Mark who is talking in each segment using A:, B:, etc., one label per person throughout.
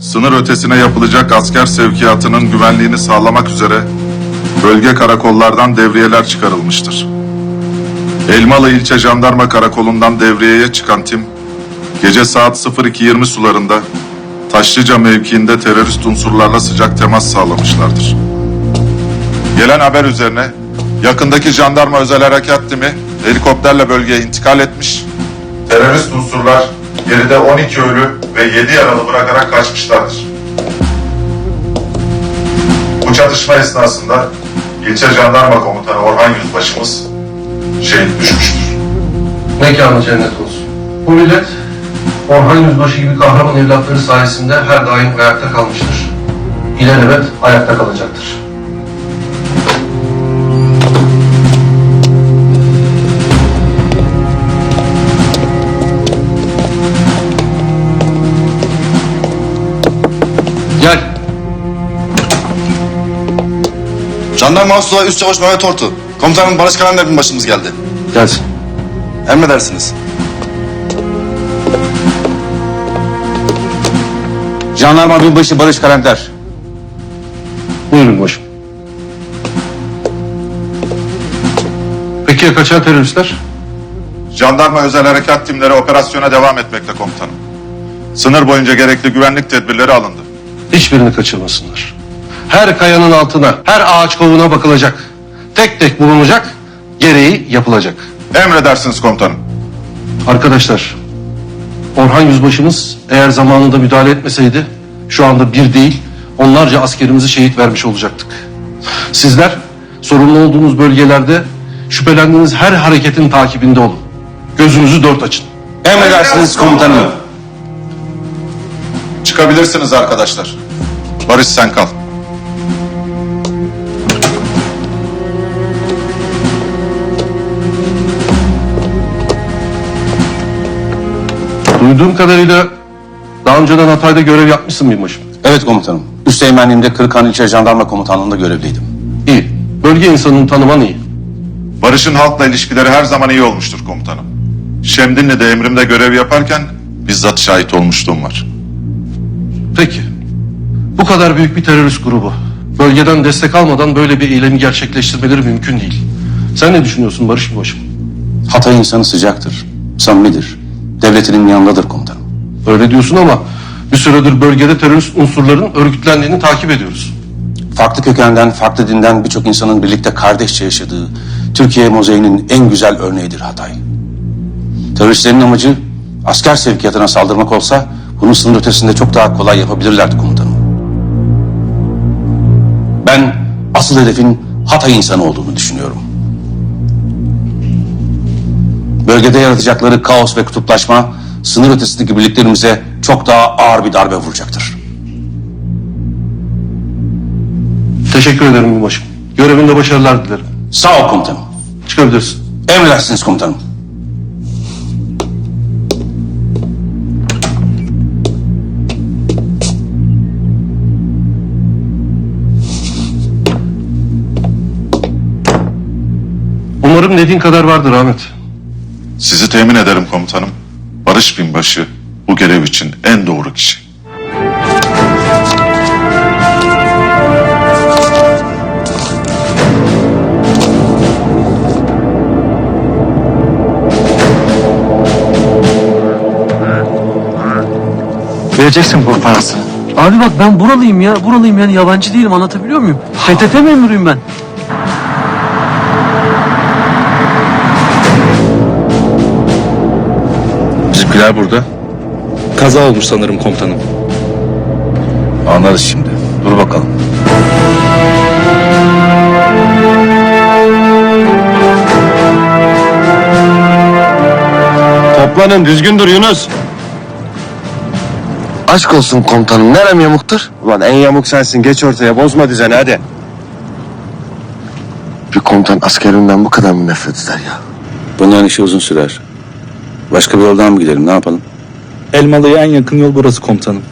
A: sınır ötesine yapılacak asker sevkiyatının güvenliğini sağlamak üzere bölge karakollardan devriyeler çıkarılmıştır. Elmalı İlçe Jandarma Karakolu'ndan devriyeye çıkan tim, gece saat 02.20 sularında Taşlıca mevkiinde terörist unsurlarla sıcak temas sağlamışlardır. Gelen haber üzerine yakındaki jandarma özel harekat timi helikopterle bölgeye intikal etmiş. Terörist unsurlar geride 12 ölü ve 7 yaralı bırakarak kaçmışlardır. Bu çatışma esnasında ilçe jandarma komutanı Orhan Yüzbaşımız şehit düşmüştür.
B: Mekanı cennet olsun. Bu millet Orhan Yüzbaşı gibi kahraman evlatları sayesinde her daim ayakta kalmıştır. İlelebet ayakta kalacaktır.
C: Jandarma Asula Üst Çavuş Mehmet Ortu. Komutanım Barış Kalender binbaşımız geldi.
B: Gelsin.
C: Emredersiniz.
D: Jandarma binbaşı Barış Kalender.
B: Buyurun başım. Peki ya kaçan teröristler?
A: Jandarma özel harekat timleri operasyona devam etmekte komutanım. Sınır boyunca gerekli güvenlik tedbirleri alındı.
B: Hiçbirini kaçırmasınlar. Her kayanın altına, her ağaç kovuğuna bakılacak. Tek tek bulunacak, gereği yapılacak.
A: Emredersiniz komutanım.
B: Arkadaşlar, Orhan Yüzbaşımız eğer zamanında müdahale etmeseydi şu anda bir değil onlarca askerimizi şehit vermiş olacaktık. Sizler sorumlu olduğunuz bölgelerde şüphelendiğiniz her hareketin takibinde olun. Gözünüzü dört açın.
D: Emredersiniz komutanım.
A: Çıkabilirsiniz arkadaşlar. Barış sen kal.
B: Duyduğum kadarıyla daha önceden Hatay'da görev yapmışsın binbaşım.
D: Evet komutanım. Üsteğmenliğimde Kırıkhan İlçe Jandarma Komutanlığı'nda görevliydim.
B: İyi. Bölge insanını tanıman iyi.
A: Barış'ın halkla ilişkileri her zaman iyi olmuştur komutanım. Şemdinli'de emrimde görev yaparken bizzat şahit olmuşluğum var.
B: Peki. Bu kadar büyük bir terörist grubu. Bölgeden destek almadan böyle bir eylemi gerçekleştirmeleri mümkün değil. Sen ne düşünüyorsun Barış Binbaşım?
D: Hatay insanı sıcaktır, samimidir. Devletinin yanındadır komutanım.
B: Öyle diyorsun ama bir süredir bölgede terörist unsurların örgütlendiğini takip ediyoruz.
D: Farklı kökenden, farklı dinden birçok insanın birlikte kardeşçe yaşadığı Türkiye mozaiğinin en güzel örneğidir Hatay. Teröristlerin amacı asker sevkiyatına saldırmak olsa bunu sınır ötesinde çok daha kolay yapabilirlerdi komutanım. Ben asıl hedefin Hatay insanı olduğunu düşünüyorum. Bölgede yaratacakları kaos ve kutuplaşma sınır ötesindeki birliklerimize çok daha ağır bir darbe vuracaktır.
B: Teşekkür ederim Binbaşım. Görevinde başarılar dilerim.
D: Sağ ol komutanım.
B: Çıkabilirsin.
D: Emredersiniz komutanım.
B: Umarım dediğin kadar vardır Ahmet.
A: Sizi temin ederim komutanım. Barış Binbaşı bu görev için en doğru kişi.
E: Vereceksin bu parasını. Abi bak ben buralıyım ya. Buralıyım yani yabancı değilim anlatabiliyor muyum? PTT memuruyum ben.
F: Burada. Kaza olmuş sanırım komutanım.
D: Anlarız şimdi. Dur bakalım.
C: Toplanın düzgün dur Yunus. Aşk olsun komutanım. Nerem yamuktur? Ulan en yamuk sensin. Geç ortaya. Bozma düzeni hadi. Bir komutan askerinden bu kadar mı nefret eder ya?
D: Bunların işi uzun sürer. Başka bir yoldan mı gidelim ne yapalım?
F: Elmalı'ya en yakın yol burası komutanım.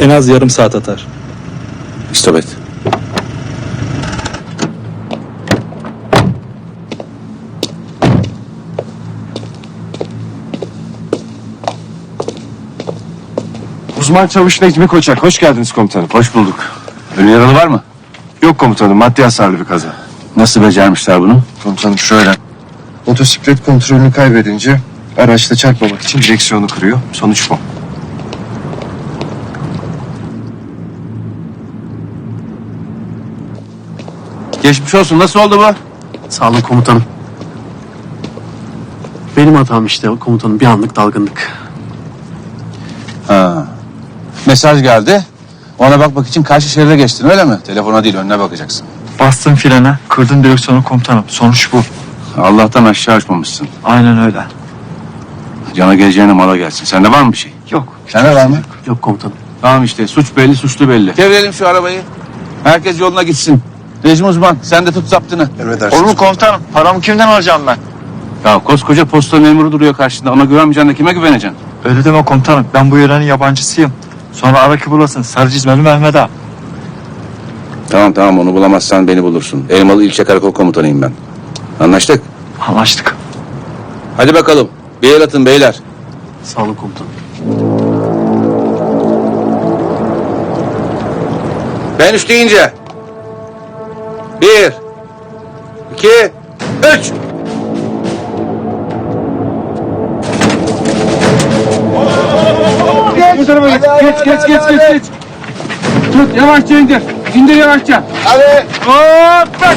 F: En az yarım saat atar.
D: İstop et.
C: Uzman çavuş Necmi Koçak. Hoş geldiniz komutanım.
D: Hoş bulduk. Ölü yaralı var mı?
C: Yok komutanım maddi hasarlı bir kaza.
D: Nasıl becermişler bunu?
C: Komutanım şöyle. Motosiklet kontrolünü kaybedince araçta çarpmamak için direksiyonu kırıyor. Sonuç bu.
D: Geçmiş olsun. Nasıl oldu bu?
E: Sağ olun komutanım. Benim hatam işte komutanım bir anlık dalgınlık.
D: Ha. Mesaj geldi. Ona bakmak için karşı şeride geçtin öyle mi? Telefona değil önüne bakacaksın.
G: Bastım frene, kırdım direksiyonu komutanım. Sonuç bu.
D: Allah'tan aşağı açmamışsın.
G: Aynen öyle.
D: Cana geleceğine mala gelsin. Sende var mı bir şey?
G: Yok.
D: Sende var mı?
E: Yok komutanım.
D: Tamam işte suç belli suçlu belli. Çevirelim şu arabayı. Herkes yoluna gitsin. Rejim uzman sen de tut zaptını.
C: Emredersiniz.
G: Olur mu komutanım? Paramı kimden alacağım ben?
D: Ya koskoca posta memuru duruyor karşında. Ona güvenmeyeceksin de kime güveneceksin?
G: Öyle deme komutanım. Ben bu yörenin yabancısıyım. Sonra ara ki bulasın. Sarı çizmeli Mehmet ağa.
D: Tamam tamam onu bulamazsan beni bulursun. Elmalı ilçe karakol komutanıyım ben. Anlaştık.
G: Anlaştık.
D: Hadi bakalım. Bir el atın beyler.
E: Sağ olun komutanım.
D: Ben üç deyince. Bir. iki, Üç.
C: Geç geç geç geç geç. Tut yavaşça indir. İndir yavaşça.
D: Hadi.
C: Hop bak.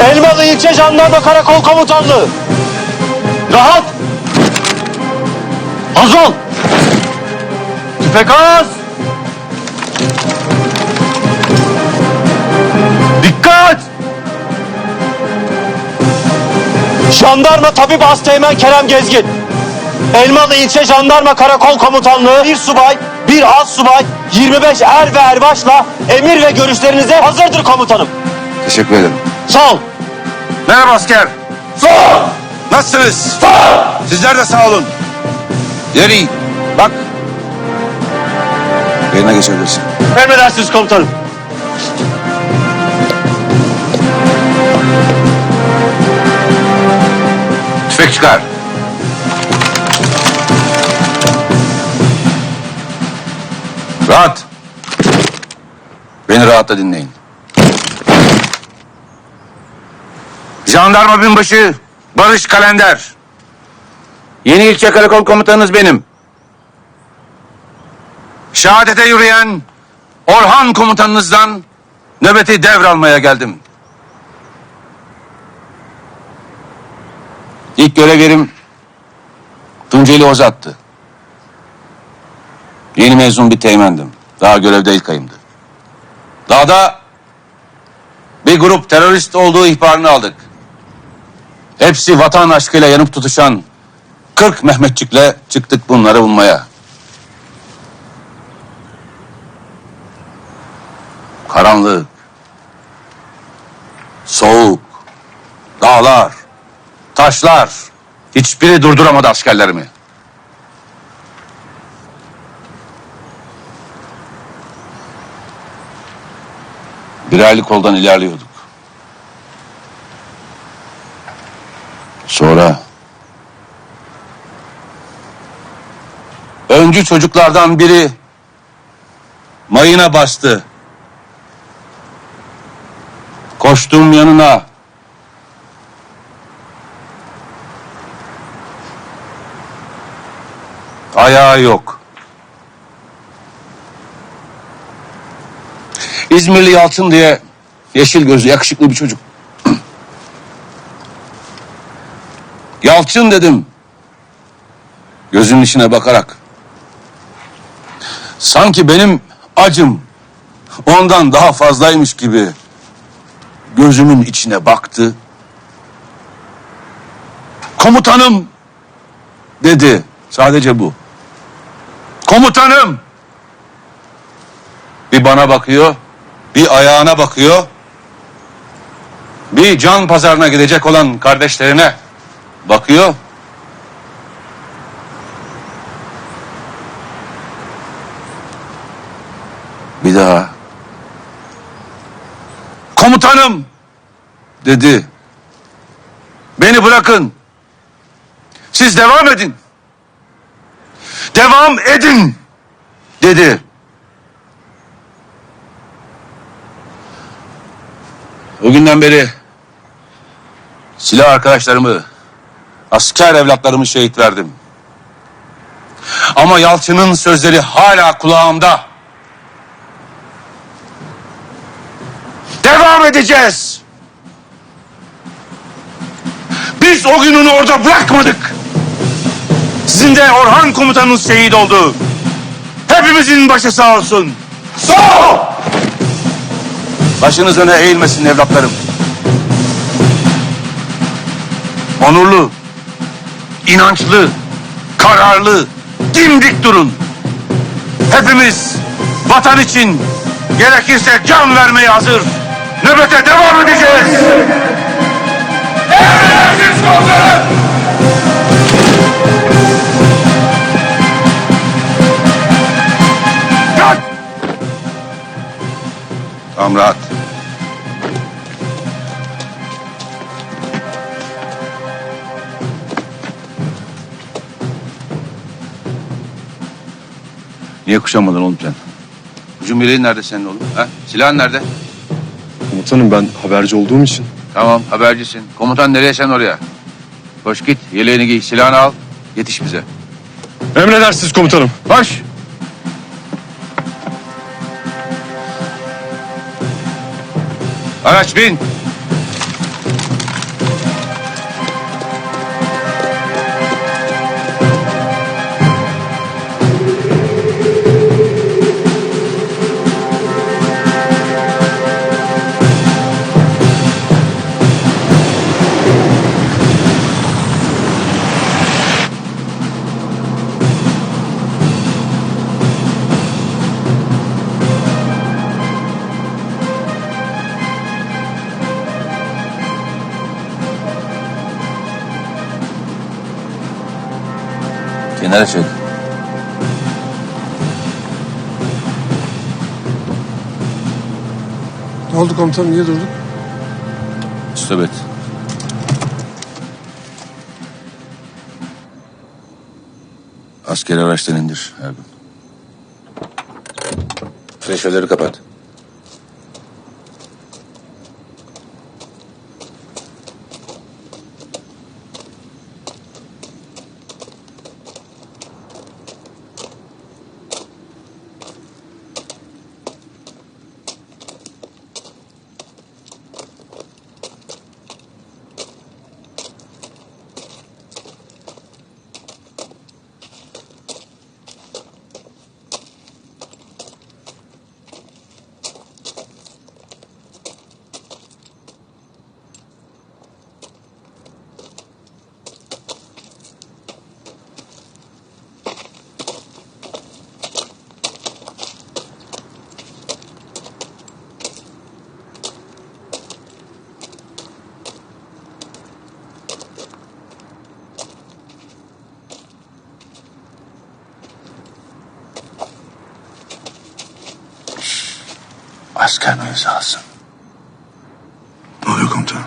H: Elmalı İlçe Jandarma Karakol Komutanlığı. Rahat. Az ol. Tüfek az. Jandarma Tabip Asteğmen Kerem Gezgin. Elmalı İlçe Jandarma Karakol Komutanlığı bir subay, bir az subay, 25 er ve erbaşla emir ve görüşlerinize hazırdır komutanım.
D: Teşekkür ederim.
H: Sağ ol.
D: Merhaba asker. Sağ ol. Nasılsınız? Sağ ol. Sizler de sağ olun. Yeri. Bak. Yerine geçebilirsin.
H: Emredersiniz komutanım.
D: Tüfek çıkar. Rahat. Beni rahatla dinleyin. Jandarma binbaşı Barış Kalender. Yeni ilçe karakol komutanınız benim. Şehadete yürüyen Orhan komutanınızdan nöbeti devralmaya geldim. İlk görev yerim Tunceli Ozat'tı. Yeni mezun bir teğmendim. Daha görevde ilk ayımdı. Dağda bir grup terörist olduğu ihbarını aldık. Hepsi vatan aşkıyla yanıp tutuşan 40 Mehmetçikle çıktık bunları bulmaya. Karanlık, soğuk, dağlar, taşlar hiçbiri durduramadı askerlerimi. Birerli koldan ilerliyorduk. Sonra öncü çocuklardan biri mayına bastı. Koştum yanına. Ayağı yok. İzmirli Yalçın diye yeşil gözlü yakışıklı bir çocuk. Yalçın dedim. Gözünün içine bakarak. Sanki benim acım ondan daha fazlaymış gibi gözümün içine baktı. Komutanım dedi. Sadece bu. Komutanım. Bir bana bakıyor, bir ayağına bakıyor. Bir can pazarına gidecek olan kardeşlerine Bakıyor. Bir daha. Komutanım dedi. Beni bırakın. Siz devam edin. Devam edin dedi. O günden beri silah arkadaşlarımı, asker evlatlarımı şehit verdim. Ama Yalçın'ın sözleri hala kulağımda. Devam edeceğiz. Biz o gün onu orada bırakmadık. Sizin de Orhan komutanınız şehit oldu. Hepimizin başı sağ olsun. Sağ ol! Başınız öne eğilmesin evlatlarım. Onurlu, inançlı, kararlı, dimdik durun. Hepimiz vatan için gerekirse can vermeye hazır. Nöbete devam edeceğiz. Emredersiniz komutanım. Tamam rahat. Niye kuşanmadın oğlum sen? Hücum yeleğin nerede senin oğlum? Ha? Silahın nerede?
C: Komutanım ben haberci olduğum için.
D: Tamam habercisin. Komutan nereye sen oraya? Koş git yeleğini giy silahını al. Yetiş bize.
C: Emredersiniz komutanım.
D: Koş. Araç bin. Kenara çek.
I: Ne oldu komutanım niye durduk?
D: Stop et. Askeri araçtan indir Ergun. Flaşörleri kapat. Asker mevzası.
A: Ne oluyor komutanım?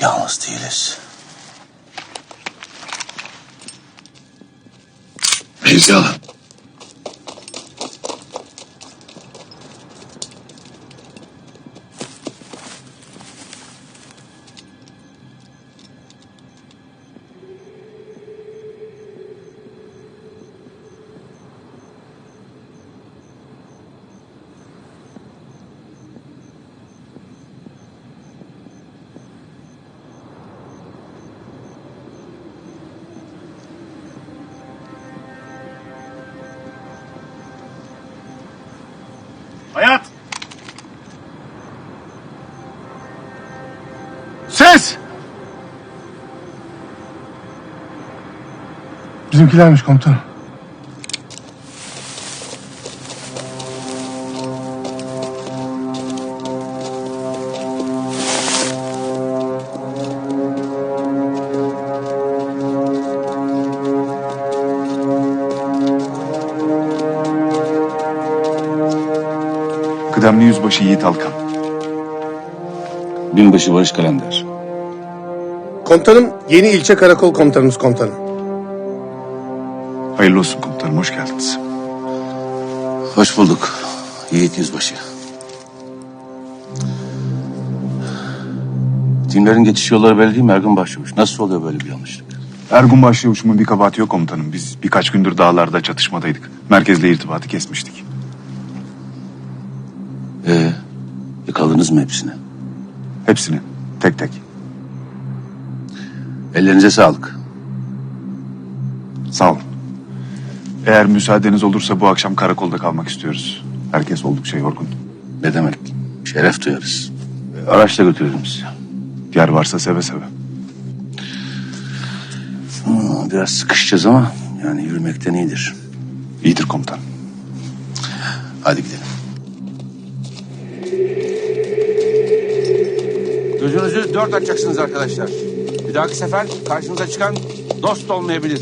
D: Yalnız değiliz.
A: Mevzi alın.
I: Bizimkilermiş komutanım.
J: Kıdemli Yüzbaşı Yiğit Alkan.
D: Binbaşı Barış Kalender.
I: Komutanım yeni ilçe karakol komutanımız komutanım.
J: Hayırlı olsun komutanım, hoş geldiniz.
D: Hoş bulduk Yiğit Yüzbaşı. Timlerin geçiş yolları belli değil mi Ergun Başçavuş? Nasıl oluyor böyle bir yanlışlık?
J: Ergun Başçavuş'umun bir kabahati yok komutanım. Biz birkaç gündür dağlarda çatışmadaydık. Merkezle irtibatı kesmiştik.
D: Ee, yakaladınız mı hepsini?
J: Hepsini, tek tek.
D: Ellerinize sağlık.
J: Eğer müsaadeniz olursa bu akşam karakolda kalmak istiyoruz. Herkes oldukça yorgun.
D: Ne demek? Şeref duyarız. Araçla götürelim sizi.
J: Yer varsa seve seve.
D: Hmm, Biraz sıkışacağız ama yani yürümekten iyidir.
J: İyidir komutanım.
D: Hadi gidelim. Gözünüzü dört açacaksınız arkadaşlar. Bir dahaki sefer karşınıza çıkan dost olmayabilir.